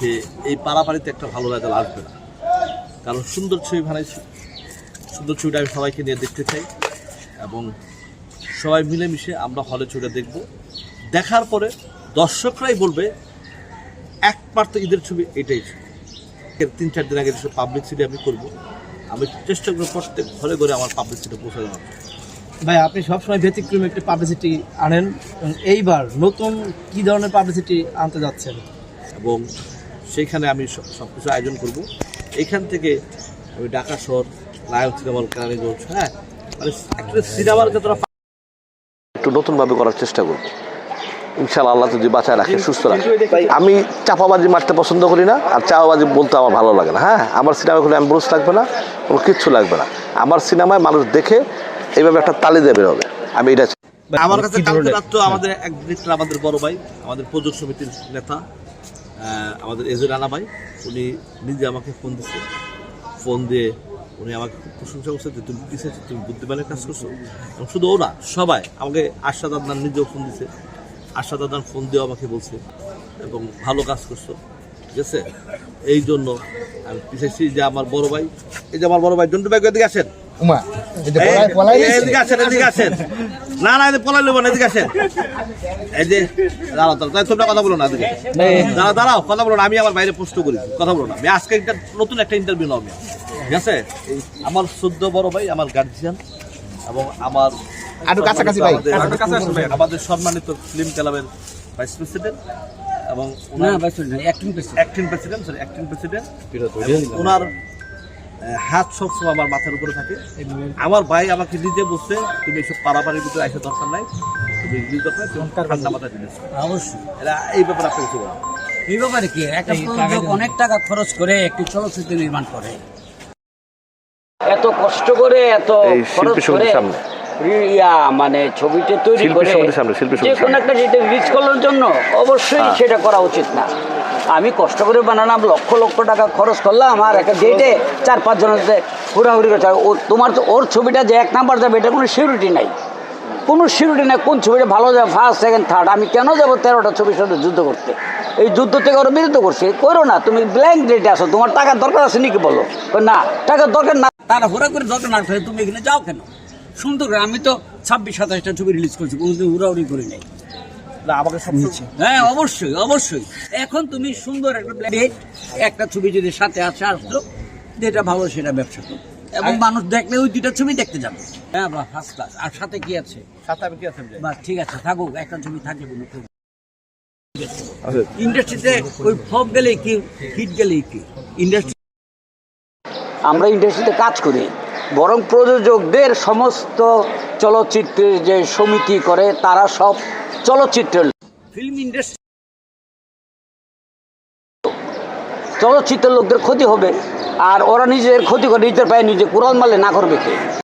যে এই পাড়াপাড়িতে একটা ভালো রেজাল্ট আসবে না। কারণ সুন্দর ছবি বানাইছি সুন্দর ছবিটা আমি সবাইকে নিয়ে দেখতে চাই এবং সবাই মিলেমিশে আমরা হলে ছবিটা দেখব। দেখার পরে দর্শকরাই বলবে একমাত্র ঈদের ছবি এটাই। এর তিন চার দিন আগে পাবলিক সিটি আমি করব আমি চেষ্টা করব প্রত্যেক ঘরে ঘরে আমার পাবলিক সিটি পৌঁছে দেওয়ার। ভাই আপনি সবসময় ব্যতিক্রমী একটি পাবলিসিটি আনেন এইবার নতুন কি ধরনের পাবলিসিটি আনতে যাচ্ছেন? এবং সেইখানে আমি সব কিছু আয়োজন করব। এখান থেকে আমি ঢাকা শহর নায়ক সিনেমার কেরানীগঞ্জ হ্যাঁ? মানে একটা সিনেমার যতটা একটু নতুনভাবে করার চেষ্টা করব। ইনশাআল্লাহ আল্লাহ যদি বাঁচায় রাখে সুস্থ রাখে। আমি চাপাবাজি মারতে পছন্দ করি না আর চাপাবাজি বলতে আমার ভালো লাগে না। হ্যাঁ আমার সিনেমা কোনো অ্যাম্বুলেন্স লাগবে না কোনো কিচ্ছু লাগবে না। আমার সিনেমায় মানুষ দেখে এইভাবে একটা তালি দেবে হবে আমি এটা আমার কাছে কালকে রাত্র আমাদের এক আমাদের বড় ভাই আমাদের প্রযোজক সমিতির নেতা। আমাদের এজে রানা ভাই উনি নিজে আমাকে ফোন দিচ্ছে ফোন দিয়ে উনি আমাকে খুব প্রশংসা করছে যে, তুমি কিসে তুমি বুদ্ধিমানের কাজ করছ? এবং শুধু ওরা, সবাই আমাকে আশাদ আদনান নিজেও ফোন দিছে। আশাদ আদনান ফোন দিয়েও আমাকে বলছে এবং ভালো কাজ করছ। ঠিক আছে? এই জন্য আমি পিছাইছি যে, আমার বড় ভাই, এই যে আমার বড় ভাই, জন্টু ভাই এদিকে আসেন? উমা এই যে পলাই পলাই এদিকে আসেন এদিকে আসেন। না না এদিকে পলাই নেব না এদিকে আসেন। এই যে দাঁড়াও তোমরা কথা বলো না এদিকে। দাঁড়াও দাঁড়াও কথা বলো না আমি আমার বাইরে প্রশ্ন করি কথা বলো না। আমি আজকে একটা নতুন একটা ইন্টারভিউ নাও ঠিক আছে? আমার সদ্য বড় ভাই আমার গার্জিয়ান এবং আমার আরও কাছাকাছি ভাই। আমাদের- আমাদের সম্মানিত ফিল্ম ক্লাবের ভাইস প্রেসিডেন্ট এবং ওনার acting president sorry acting president ওনার হাত সবসময় আমার মাথার উপরে থাকে। আমার ভাই আমাকে নিজে বলছে তুমি এইসব পাড়াপাড়ির ভিতরে আসা দরকার নাই। তুমি নিজে দরকার তুমি ঠান্ডা দিলে অবশ্যই। এরা এই ব্যাপারে আপনি কিছু বলেন এই ব্যাপারে কি একটা প্রযোজক অনেক টাকা খরচ করে একটি চলচ্চিত্র নির্মাণ করে। এত কষ্ট করে এত খরচ করে ইয়া মানে ছবিটা তৈরি করে সামনে, শিল্পী যে কোনো একটা রিচ করার জন্য অবশ্যই হ্যাঁ। সেটা করা উচিত না। আমি কষ্ট করে বানালাম, লক্ষ লক্ষ টাকা খরচ করলাম, আর একটা ডেটে চার পাঁচ জনের সাথে হুড়াহুড়ি করছে। ও, তোমার তো ওর ছবিটা যে এক নাম্বার যাবে, এটা কোনো সিউরিটি নাই। কোনো সিউরিটি নাই, কোন ছবিটা ভালো যাবে ফার্স্ট সেকেন্ড থার্ড আমি কেন যাব তেরোটা ছবির সাথে যুদ্ধ করতে? এই যুদ্ধ থেকে ওরা বিরত করছে। করো না, তুমি ব্ল্যাঙ্ক ডেটে আসো তোমার টাকার দরকার আছে নাকি বলো? না, টাকার দরকার না। তারা হুড়া করে দরকার না তুমি এখানে যাও কেন? সুন্দর আমি তো ছাব্বিশ, সাতাশটা ছবি রিলিজ করছি, কোনোদিন হুড়াহুড়ি করি নাই। আমাকে সবসময় হ্যাঁ অবশ্যই অবশ্যই। এখন তুমি সুন্দর একটা একটা ছবি যদি সাথে আছে আসলো যেটা ভালো সেটা ব্যবসা করো। এবং মানুষ দেখলে ওই দুইটা ছবি দেখতে যাবে। হ্যাঁ বা ফার্স্ট ক্লাস আর সাথে কি আছে? সাথে আমি কি আছেন বা ঠিক আছে থাকুক একটা ছবি থাকে কোনো আচ্ছা। ইন্ডাস্ট্রিতে ওই ফ্লপ গেলেই কি হিট গেলেই কি? ইন্ডাস্ট্রি আমরা ইন্ডাস্ট্রিতে কাজ করি। বরং প্রযোজকদের সমস্ত চলচ্চিত্রের যে সমিতি করে তারা সব চলচ্চিত্রের ফিল্ম ইন্ডাস্ট্রি চলচ্চিত্রের লোকদের ক্ষতি হবে আর ওরা নিজের ক্ষতি করে নিজের পায়ে নিজে কুড়াল মালে না করবে কে?